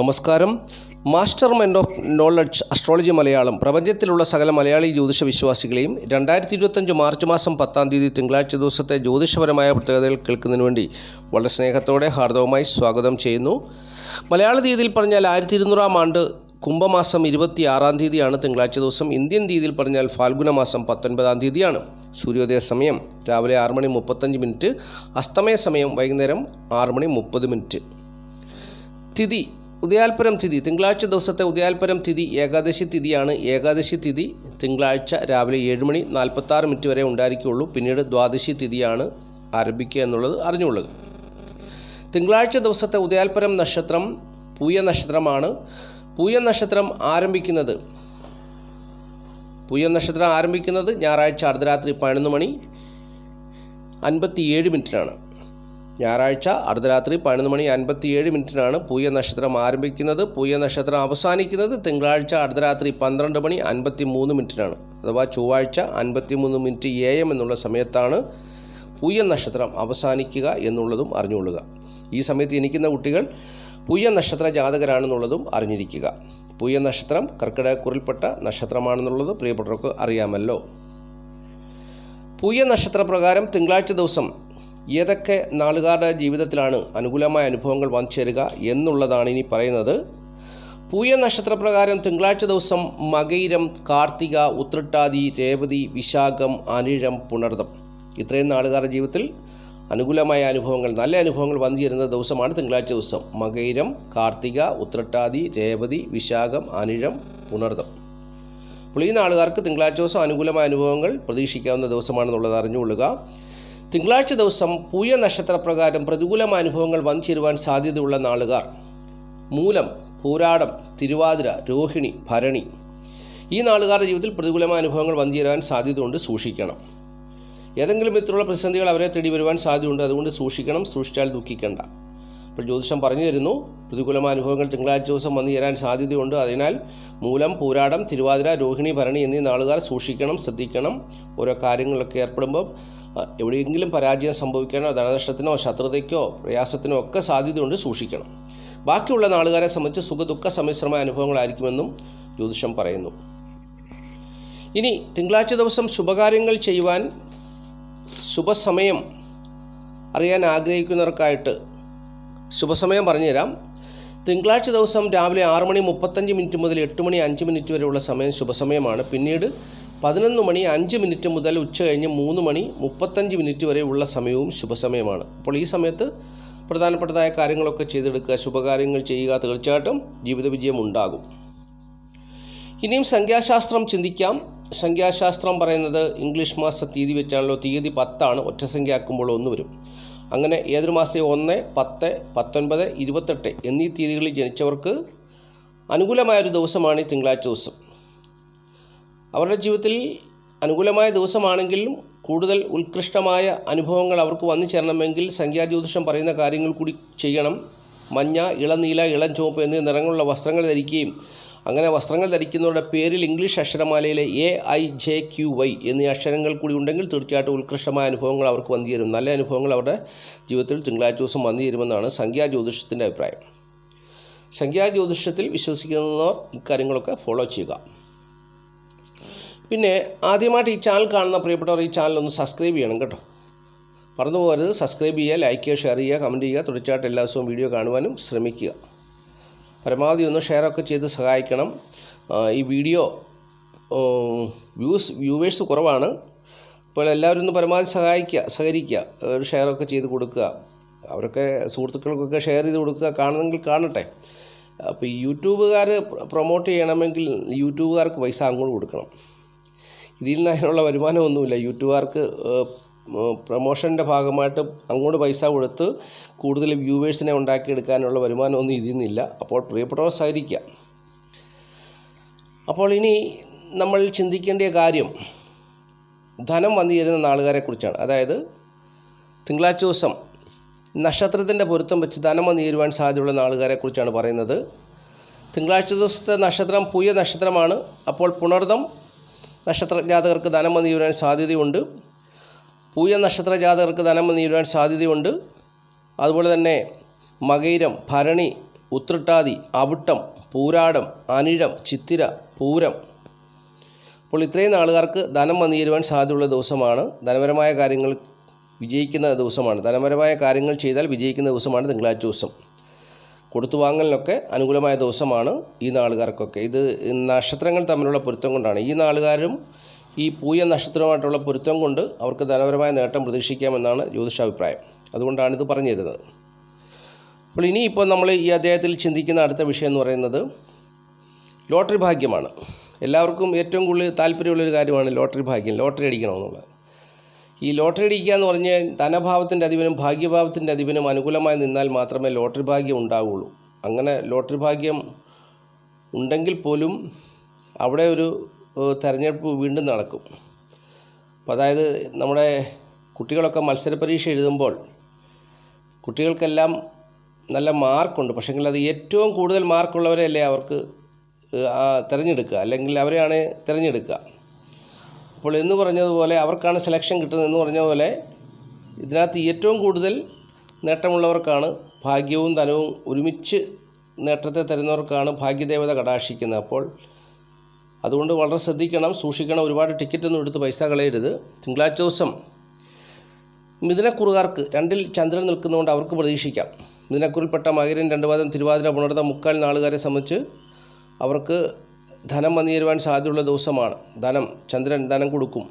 നമസ്കാരം. Master mind of knowledge astrology Malayalam. പ്രപഞ്ചത്തിലുള്ള സകല മലയാളി ജ്യോതിഷ വിശ്വാസികളെയും രണ്ടായിരത്തി ഇരുപത്തഞ്ച് മാർച്ച് മാസം പത്താം തീയതി തിങ്കളാഴ്ച ദിവസത്തെ ജ്യോതിഷപരമായ പ്രത്യേകതകൾ കേൾക്കുന്നതിന് വേണ്ടി വളരെ സ്നേഹത്തോടെ ഹാർദവമായി സ്വാഗതം ചെയ്യുന്നു. മലയാള തീയതിയിൽ പറഞ്ഞാൽ ആയിരത്തി ഇരുന്നൂറാം ആണ്ട് കുംഭമാസം ഇരുപത്തി ആറാം തീയതിയാണ് തിങ്കളാഴ്ച ദിവസം. ഇന്ത്യൻ തീയതിയിൽ പറഞ്ഞാൽ ഫാൽഗുന മാസം പത്തൊൻപതാം തീയതിയാണ്. സൂര്യോദയ സമയം രാവിലെ ആറ് മണി മുപ്പത്തഞ്ച് മിനിറ്റ് അസ്തമയ സമയം വൈകുന്നേരം ആറ് മണി മുപ്പത് മിനിറ്റ്. തിഥി ഉദയാൽപരം തിഥി തിങ്കളാഴ്ച ദിവസത്തെ ഉദയാൽപരം തിഥി ഏകാദശി തിഥിയാണ്. ഏകാദശി തിഥി തിങ്കളാഴ്ച രാവിലെ ഏഴ് മണി നാൽപ്പത്താറ് മിനിറ്റ് വരെ ഉണ്ടായിരിക്കുകയുള്ളൂ. പിന്നീട് ദ്വാദശി തിഥിയാണ് ആരംഭിക്കുക എന്നുള്ളത് അറിഞ്ഞുകൊള്ളുക. തിങ്കളാഴ്ച ദിവസത്തെ ഉദയാൽപരം നക്ഷത്രം പൂയ നക്ഷത്രമാണ്. പൂയ നക്ഷത്രം ആരംഭിക്കുന്നത് പൂയ നക്ഷത്രം ആരംഭിക്കുന്നത് ഞായറാഴ്ച അർദ്ധരാത്രി പതിനൊന്ന് മണി അൻപത്തിയേഴ് മിനിറ്റിനാണ്. ഞായറാഴ്ച അർദ്ധരാത്രി പതിനൊന്ന് മണി അൻപത്തിയേഴ് മിനിറ്റിനാണ് പൂയ നക്ഷത്രം ആരംഭിക്കുന്നത്. പൂയ നക്ഷത്രം അവസാനിക്കുന്നത് തിങ്കളാഴ്ച അർദ്ധരാത്രി പന്ത്രണ്ട് മണി അൻപത്തി മൂന്ന് മിനിറ്റിനാണ്. അഥവാ ചൊവ്വാഴ്ച അൻപത്തി മൂന്ന് മിനിറ്റ് എ എം എന്നുള്ള സമയത്താണ് പൂയ നക്ഷത്രം അവസാനിക്കുക എന്നുള്ളതും അറിഞ്ഞുകൊള്ളുക. ഈ സമയത്ത് ജനിക്കുന്ന കുട്ടികൾ പൂയ നക്ഷത്ര ജാതകരാണെന്നുള്ളതും അറിഞ്ഞിരിക്കുക. പൂയ നക്ഷത്രം കർക്കിടകക്കുറിൽപ്പെട്ട നക്ഷത്രമാണെന്നുള്ളത് പ്രിയപ്പെട്ടവർക്ക് അറിയാമല്ലോ. പൂയ നക്ഷത്രപ്രകാരം തിങ്കളാഴ്ച ദിവസം ഏതൊക്കെ നാളുകാരുടെ ജീവിതത്തിലാണ് അനുകൂലമായ അനുഭവങ്ങൾ വന്നു ചേരുക എന്നുള്ളതാണ് ഇനി പറയുന്നത്. പൂയ നക്ഷത്രപ്രകാരം തിങ്കളാഴ്ച ദിവസം മകയിരം കാർത്തിക ഉത്രട്ടാതി രേവതി വിശാഖം അനിഴം പുണർദം. ഇത്രയും നാളുകാരുടെ ജീവിതത്തിൽ അനുകൂലമായ അനുഭവങ്ങൾ നല്ല അനുഭവങ്ങൾ വന്നു ചേരുന്ന ദിവസമാണ് തിങ്കളാഴ്ച ദിവസം. മകയിരം കാർത്തിക ഉത്രട്ടാതി രേവതി വിശാഖം അനിഴം പുണർദം. അപ്പോൾ ഈ നാളുകാർക്ക് തിങ്കളാഴ്ച ദിവസം അനുകൂലമായ അനുഭവങ്ങൾ പ്രതീക്ഷിക്കാവുന്ന ദിവസമാണെന്നുള്ളത് അറിഞ്ഞുകൊള്ളുക. തിങ്കളാഴ്ച ദിവസം പൂയ നക്ഷത്രപ്രകാരം പ്രതികൂലമായ അനുഭവങ്ങൾ വന്നു ചേരുവാൻ സാധ്യതയുള്ള നാളുകാർ. മൂലം പൂരാടം തിരുവാതിര രോഹിണി ഭരണി. ഈ നാളുകാരുടെ ജീവിതത്തിൽ പ്രതികൂലമായ അനുഭവങ്ങൾ വന്നു ചേരാൻ സാധ്യതയുണ്ട് സൂക്ഷിക്കണം. ഏതെങ്കിലും വിധത്തിലുള്ള പ്രതിസന്ധികൾ അവരെ തേടി വരുവാൻ സാധ്യതയുണ്ട് അതുകൊണ്ട് സൂക്ഷിക്കണം സൂക്ഷിച്ചാൽ ദുഃഖിക്കേണ്ട. അപ്പോൾ ജ്യോതിഷം പറഞ്ഞു തരുന്നു പ്രതികൂലമായ അനുഭവങ്ങൾ തിങ്കളാഴ്ച ദിവസം വന്നു ചേരാൻ സാധ്യതയുണ്ട്. അതിനാൽ മൂലം പൂരാടം തിരുവാതിര രോഹിണി ഭരണി എന്നീ നാളുകാർ സൂക്ഷിക്കണം ശ്രദ്ധിക്കണം. ഓരോ കാര്യങ്ങളിലൊക്കെ ഏർപ്പെടുമ്പോൾ എവിടെയെങ്കിലും പരാജയം സംഭവിക്കാനോ ധനനഷ്ടത്തിനോ ശത്രുതയ്ക്കോ പ്രയാസത്തിനോ ഒക്കെ സാധ്യതയുണ്ട് സൂക്ഷിക്കണം. ബാക്കിയുള്ള നാളുകാരെ സംബന്ധിച്ച് സുഖദുഃഖ സമ്മിശ്രമായ അനുഭവങ്ങളായിരിക്കുമെന്നും ജ്യോതിഷം പറയുന്നു. ഇനി തിങ്കളാഴ്ച ദിവസം ശുഭകാര്യങ്ങൾ ചെയ്യുവാൻ ശുഭസമയം അറിയാൻ ആഗ്രഹിക്കുന്നവർക്കായിട്ട് ശുഭസമയം പറഞ്ഞുതരാം. തിങ്കളാഴ്ച ദിവസം രാവിലെ ആറ് മണി മുപ്പത്തഞ്ച് മിനിറ്റ് മുതൽ എട്ട് മണി അഞ്ച് മിനിറ്റ് വരെയുള്ള സമയം ശുഭസമയമാണ്. പിന്നീട് പതിനൊന്ന് മണി അഞ്ച് മിനിറ്റ് മുതൽ ഉച്ച കഴിഞ്ഞ് മൂന്ന് മണി മുപ്പത്തഞ്ച് മിനിറ്റ് വരെയുള്ള സമയവും ശുഭസമയമാണ്. അപ്പോൾ ഈ സമയത്ത് പ്രധാനപ്പെട്ടതായ കാര്യങ്ങളൊക്കെ ചെയ്തെടുക്കുക ശുഭകാര്യങ്ങൾ ചെയ്യുക തീർച്ചയായിട്ടും ജീവിത വിജയം ഉണ്ടാകും. ഇനിയും സംഖ്യാശാസ്ത്രം ചിന്തിക്കാം. സംഖ്യാശാസ്ത്രം പറയുന്നത് ഇംഗ്ലീഷ് മാസ തീയതി വെച്ചാണല്ലോ തീയതി പത്താണ് ഒറ്റ സംഖ്യ ആക്കുമ്പോൾ ഒന്ന് വരും. അങ്ങനെ ഏതൊരു മാസത്തെ ഒന്ന് പത്ത് പത്തൊൻപത് ഇരുപത്തെട്ട് എന്നീ തീയതികളിൽ ജനിച്ചവർക്ക് അനുകൂലമായൊരു ദിവസമാണ് ഈ തിങ്കളാഴ്ച ദിവസം. അവരുടെ ജീവിതത്തിൽ അനുകൂലമായ ദിവസമാണെങ്കിലും കൂടുതൽ ഉത്കൃഷ്ടമായ അനുഭവങ്ങൾ അവർക്ക് വന്നു ചേരണമെങ്കിൽ സംഖ്യാജ്യോതിഷം പറയുന്ന കാര്യങ്ങൾ കൂടി ചെയ്യണം. മഞ്ഞ ഇളനീല ഇളം ചുവപ്പ് എന്നീ നിറങ്ങളുള്ള വസ്ത്രങ്ങൾ ധരിക്കുകയും അങ്ങനെ വസ്ത്രങ്ങൾ ധരിക്കുന്നവരുടെ പേരിൽ English അക്ഷരമാലയിലെ A I J Q Y എന്നീ അക്ഷരങ്ങൾ കൂടി ഉണ്ടെങ്കിൽ തീർച്ചയായിട്ടും ഉത്കൃഷ്ടമായ അനുഭവങ്ങൾ അവർക്ക് വന്നു ചേരും. നല്ല അനുഭവങ്ങൾ അവരുടെ ജീവിതത്തിൽ തിങ്കളാഴ്ച ദിവസം വന്നു ചേരുമെന്നാണ് സംഖ്യാജ്യോതിഷത്തിന്റെ അഭിപ്രായം. സംഖ്യാജ്യോതിഷത്തിൽ വിശ്വസിക്കുന്നവർ ഇക്കാര്യങ്ങളൊക്കെ ഫോളോ ചെയ്യുക. പിന്നെ ആദ്യമായിട്ട് ഈ ചാനൽ കാണുന്ന പ്രിയപ്പെട്ടവർ ഈ ചാനൽ ഒന്ന് സബ്സ്ക്രൈബ് ചെയ്യണം കേട്ടോ. പറഞ്ഞു പോകരുത്. സബ്സ്ക്രൈബ് ചെയ്യുക ലൈക്ക് ചെയ്യുക ഷെയർ ചെയ്യുക കമന്റ് ചെയ്യുക. തുടർച്ചയായിട്ട് എല്ലാ ദിവസവും വീഡിയോ കാണുവാനും ശ്രമിക്കുക. പരമാവധി ഒന്ന് ഷെയറൊക്കെ ചെയ്ത് സഹായിക്കണം. ഈ വീഡിയോ വ്യൂസ് വ്യൂവേഴ്സ് കുറവാണ്. അപ്പോൾ എല്ലാവരും ഒന്ന് പരമാവധി സഹായിക്കുക സഹകരിക്കുക. ഒരു ഷെയറൊക്കെ ചെയ്ത് കൊടുക്കുക. അവരൊക്കെ സുഹൃത്തുക്കൾക്കൊക്കെ ഷെയർ ചെയ്ത് കൊടുക്കുക കാണുന്നെങ്കിൽ കാണട്ടെ. അപ്പോൾ ഈ യൂട്യൂബുകാർ പ്രൊമോട്ട് ചെയ്യണമെങ്കിൽ യൂട്യൂബുകാർക്ക് പൈസ അങ്ങോട്ട് കൊടുക്കണം. ഇതിൽ നിന്ന് അതിനുള്ള വരുമാനമൊന്നുമില്ല യൂട്യൂബുകാർക്ക് പ്രൊമോഷന്റെ ഭാഗമായിട്ട് അങ്ങോട്ട് പൈസ കൊടുത്ത് കൂടുതൽ വ്യൂവേഴ്സിനെ ഉണ്ടാക്കിയെടുക്കാനുള്ള വരുമാനമൊന്നും ഇതിൽ നിന്നില്ല. അപ്പോൾ പ്രിയപ്പെട്ടവർ സഹകരിക്കുക. അപ്പോൾ ഇനി നമ്മൾ ചിന്തിക്കേണ്ട കാര്യം ധനം വന്നു ചേരുന്ന നാളുകാരെക്കുറിച്ചാണ് അതായത് തിങ്കളാഴ്ച ദിവസം നക്ഷത്രത്തിന്റെ പൊരുത്തം വെച്ച് ധനം വന്നു ചേരുവാൻ സാധ്യതയുള്ള നാളുകാരെക്കുറിച്ചാണ് പറയുന്നത്. തിങ്കളാഴ്ച ദിവസത്തെ നക്ഷത്രം പൂയ നക്ഷത്രമാണ്. അപ്പോൾ പുണർദം നക്ഷത്ര ജാതകർക്ക് ധനം വന്നു ചേരുവാൻ സാധ്യതയുണ്ട്. പൂയ നക്ഷത്ര ജാതകർക്ക് ധനം വന്നു ചേരുവാൻ സാധ്യതയുണ്ട്. അതുപോലെ തന്നെ മകൈരം ഭരണി ഉത്രട്ടാതി അവിട്ടം പൂരാടം അനിഴം ചിത്തിര പൂരം. അപ്പോൾ ഇത്രയും നാളുകാർക്ക് ധനം വന്നു ചേരുവാൻ സാധ്യതയുള്ള ദിവസമാണ്. ധനപരമായ കാര്യങ്ങൾ വിജയിക്കുന്ന ദിവസമാണ്. ധനപരമായ കാര്യങ്ങൾ ചെയ്താൽ വിജയിക്കുന്ന ദിവസമാണ് തിങ്കളാഴ്ച ദിവസം. കൊടുത്തു വാങ്ങലിനൊക്കെ അനുകൂലമായ ദിവസമാണ് ഈ നാളുകാർക്കൊക്കെ. ഇത് നക്ഷത്രങ്ങൾ തമ്മിലുള്ള പൊരുത്തം കൊണ്ടാണ്. ഈ നാളുകാരും ഈ പൂയ നക്ഷത്രവുമായിട്ടുള്ള പൊരുത്തം കൊണ്ട് അവർക്ക് ധനപരമായ നേട്ടം പ്രതീക്ഷിക്കാമെന്നാണ് ജ്യോതിഷാഭിപ്രായം. അതുകൊണ്ടാണ് ഇത് പറഞ്ഞു തരുന്നത് അപ്പോൾ ഇനിയിപ്പോൾ നമ്മൾ ഈ അദ്ദേഹത്തിൽ ചിന്തിക്കുന്ന അടുത്ത വിഷയം എന്ന് പറയുന്നത് ലോട്ടറി ഭാഗ്യമാണ്. എല്ലാവർക്കും ഏറ്റവും കൂടുതൽ താല്പര്യമുള്ളൊരു കാര്യമാണ് ലോട്ടറി ഭാഗ്യം ലോട്ടറി അടിക്കണമെന്നുള്ളത്. ഈ ലോട്ടറി അടിക്കുക എന്ന് പറഞ്ഞാൽ ധനഭാവത്തിന്റെ അധിപനും ഭാഗ്യഭാവത്തിന്റെ അധിപനും അനുകൂലമായി നിന്നാൽ മാത്രമേ ലോട്ടറി ഭാഗ്യം ഉണ്ടാവുകയുള്ളൂ അങ്ങനെ ലോട്ടറി ഭാഗ്യം ഉണ്ടെങ്കിൽ പോലും അവിടെ ഒരു തെരഞ്ഞെടുപ്പ് വീണ്ടും നടക്കും. അതായത് നമ്മുടെ കുട്ടികളൊക്കെ മത്സര പരീക്ഷ എഴുതുമ്പോൾ കുട്ടികൾക്കെല്ലാം നല്ല മാർക്കുണ്ട്. പക്ഷേങ്കിൽ അത് ഏറ്റവും കൂടുതൽ മാർക്കുള്ളവരെയല്ലേ അവർക്ക് തിരഞ്ഞെടുക്കുക. അല്ലെങ്കിൽ അവരെയാണ് തിരഞ്ഞെടുക്കുക. അപ്പോൾ എന്ന് പറഞ്ഞതുപോലെ അവർക്കാണ് സെലക്ഷൻ കിട്ടുന്നത് എന്ന് പറഞ്ഞ പോലെ ഇതിനകത്ത് ഏറ്റവും കൂടുതൽ നേട്ടമുള്ളവർക്കാണ് ഭാഗ്യവും ധനവും ഒരുമിച്ച് നേട്ടത്തെ തരുന്നവർക്കാണ് ഭാഗ്യദേവത കടാക്ഷിക്കുന്നത്. അപ്പോൾ അതുകൊണ്ട് വളരെ ശ്രദ്ധിക്കണം. സൂക്ഷിക്കണം. ഒരുപാട് ടിക്കറ്റൊന്നും എടുത്ത് പൈസ കളയരുത്. തിങ്കളാഴ്ച ദിവസം മിഥുനക്കുറുകാർക്ക് രണ്ടിൽ ചന്ദ്രൻ നിൽക്കുന്നതുകൊണ്ട് അവർക്ക് പ്രതീക്ഷിക്കാം. മിഥുനക്കുറിൽപ്പെട്ട മകരൻ രണ്ട് പാദം തിരുവാതിര പുണർത്ത മുക്കാൽ നാളുകാരെ സംബന്ധിച്ച് അവർക്ക് ധനം വന്നു ചേരുവാൻ സാധ്യതയുള്ള ദിവസമാണ്. ധനം ചന്ദ്രൻ ധനം കൊടുക്കും.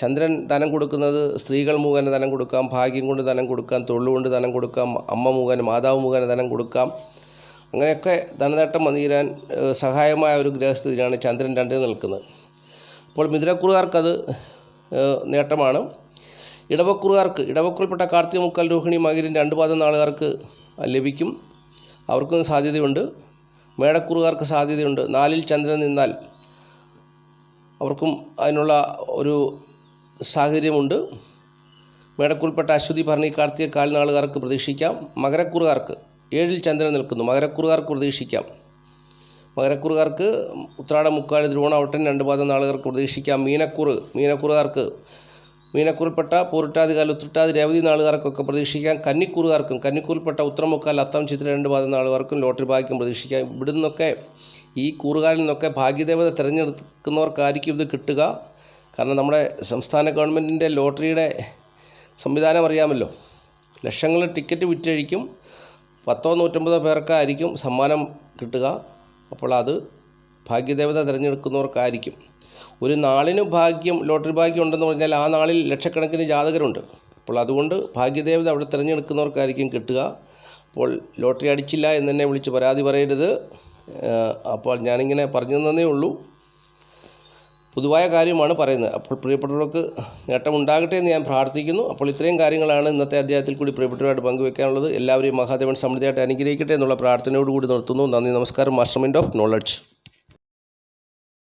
ചന്ദ്രൻ ധനം കൊടുക്കുന്നത് സ്ത്രീകൾ മുഖേന ധനം കൊടുക്കാം ഭാഗ്യം കൊണ്ട് ധനം കൊടുക്കാം തൊഴിൽ കൊണ്ട് ധനം കൊടുക്കാം അമ്മ മുഖേന മാതാവ് മുഖേന ധനം കൊടുക്കാം. അങ്ങനെയൊക്കെ ധനനേട്ടം വന്നു ചേരാൻ സഹായമായ ഒരു ഗ്രഹസ്ഥിതിയാണ് ചന്ദ്രൻ രണ്ടിൽ നിൽക്കുന്നത്. അപ്പോൾ മിഥുനക്കുറുകാർക്കത് നേട്ടമാണ്. ഇടവക്കുറുകാർക്ക് ഇടവക്കുൾപ്പെട്ട കാർത്തിക മുക്കാൽ രോഹിണി മകരും രണ്ട് പാദം നാളുകാർക്ക് ലഭിക്കും. അവർക്കും സാധ്യതയുണ്ട്. മേടക്കുറുകാർക്ക് സാധ്യതയുണ്ട്. നാലിൽ ചന്ദ്രൻ നിന്നാൽ അവർക്കും അതിനുള്ള ഒരു സാഹചര്യമുണ്ട്. മേടക്കുൾപ്പെട്ട അശ്വതി ഭരണി കാർത്തിക കാൽനാളുകാർക്ക് പ്രതീക്ഷിക്കാം. മകരക്കുറുകാർക്ക് ഏഴിൽ ചന്ദ്രൻ നിൽക്കുന്നു. മകരക്കുറുകാർക്ക് പ്രതീക്ഷിക്കാം. മകരക്കുറുകാർക്ക് ഉത്രാട മുക്കാട് തിരുവോണവട്ടൻ രണ്ട് പാദം നാളുകാർക്ക് പ്രതീക്ഷിക്കാം. മീനക്കുറ് മീനക്കുറുകാർക്ക് മീനക്കുറിൽപ്പെട്ട പൂരിട്ടാതികാൽ ഉത്രട്ടാതി രേവതി നാളുകാർക്കൊക്കെ പ്രതീക്ഷിക്കാം. കന്നിക്കൂറുകാർക്കും കന്നിക്കൂറിൽപ്പെട്ട ഉത്തരമുക്കാൽ അത്തം ചിത്ര രണ്ട് പാദം നാളുകാർക്കും ലോട്ടറി ഭാഗ്യം പ്രതീക്ഷിക്കാം. ഇവിടെ നിന്നൊക്കെ ഈ കൂറുകാരിൽ നിന്നൊക്കെ ഭാഗ്യദേവത തിരഞ്ഞെടുക്കുന്നവർക്കായിരിക്കും ഇത് കിട്ടുക. കാരണം നമ്മുടെ സംസ്ഥാന ഗവൺമെന്റിന്റെ ലോട്ടറിയുടെ സംവിധാനം അറിയാമല്ലോ. ലക്ഷങ്ങൾ ടിക്കറ്റ് വിറ്റഴിക്കും. പത്തോ നൂറ്റമ്പതോ പേർക്കായിരിക്കും സമ്മാനം കിട്ടുക. അപ്പോൾ അത് ഭാഗ്യദേവത തിരഞ്ഞെടുക്കുന്നവർക്കായിരിക്കും. ഒരു നാളിന് ഭാഗ്യം ലോട്ടറി ഭാഗ്യം ഉണ്ടെന്ന് പറഞ്ഞാൽ ആ നാളിൽ ലക്ഷക്കണക്കിന് ജാതകരുണ്ട്. അപ്പോൾ അതുകൊണ്ട് ഭാഗ്യദേവത അവിടെ തിരഞ്ഞെടുക്കുന്നവർക്കായിരിക്കും കിട്ടുക. അപ്പോൾ ലോട്ടറി അടിച്ചില്ല എന്ന് തന്നെ വിളിച്ച് പരാതി പറയരുത്. അപ്പോൾ ഞാനിങ്ങനെ പറഞ്ഞു തന്നേ ഉള്ളൂ. പൊതുവായ കാര്യമാണ് പറയുന്നത്. അപ്പോൾ പ്രിയപ്പെട്ടവർക്ക് നേട്ടമുണ്ടാകട്ടെ എന്ന് ഞാൻ പ്രാർത്ഥിക്കുന്നു. അപ്പോൾ ഇത്രയും കാര്യങ്ങളാണ് ഇന്നത്തെ അധ്യായത്തിൽ കൂടി പ്രിയപ്പെട്ടവരായിട്ട് പങ്കുവെക്കാനുള്ളത്. എല്ലാവരെയും മഹാദേവൻ സമൃദ്ധിയായിട്ട് അനുഗ്രഹിക്കട്ടെ എന്നുള്ള പ്രാർത്ഥനയോടുകൂടി നിർത്തുന്നു. നന്ദി നമസ്കാരം. Master of knowledge